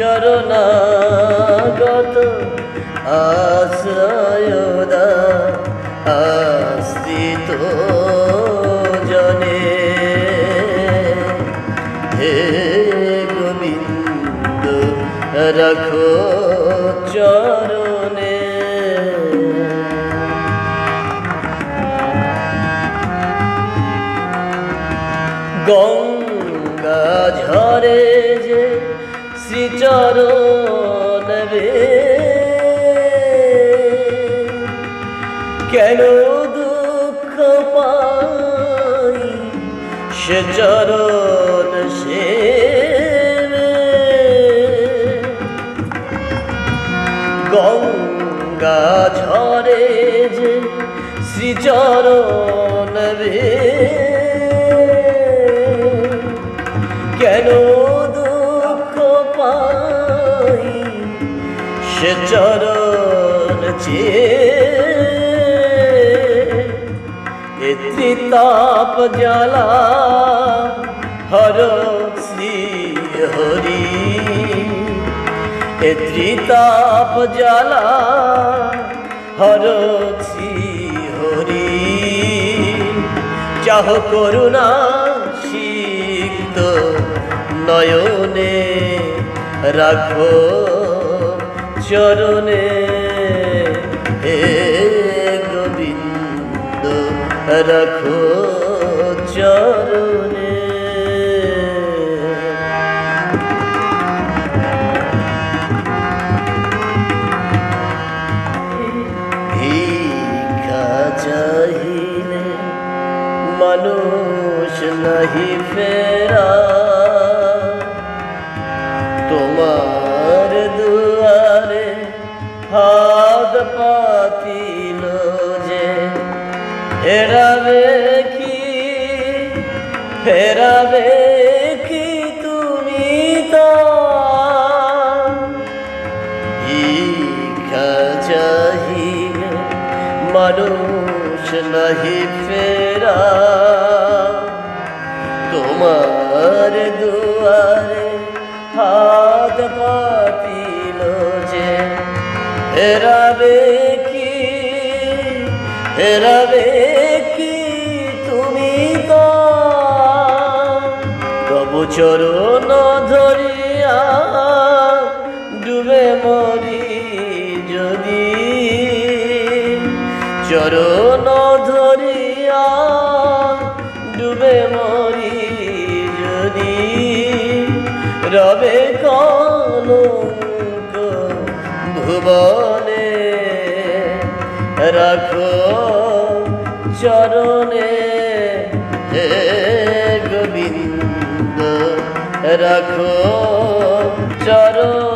শরণাগত আশ্রয়দা আশ্রিত জনে। হে গোবিন্দ রাখো চরণে। গঙ্গা ঝরে যে শ্রীচরণ কেন দুঃখ পাই সে চরণ সে গঙ্গা ঝরে যে শ্রীচরণ রে। চেয়ে তাপ জ্বালা হর শ্রী হরি এ ত্রিতাপ জ্বালা হর শ্রী হরি চাহ করুণা সিক্ত নয়নে রাখো চরণে রাখো চরণে। ভিক্ষা চাহিলে মানুষ নাহি ফেরা। হাত পাতিল যে কি ফেরাবে কি তুমি তা। চাহিলে মানুষ নাহি ফেরা। তোমার দুয়ারে হাত পাতিল যে। হেরাবে কি? হেরাবে চরণ ধরিয়া ডুবে মরি যদি। চরণ ধরিয়া ডুবে মরি যদি। রবে কলঙ্ক ভুবনে রাখো চরণে। হে রাখো চরণ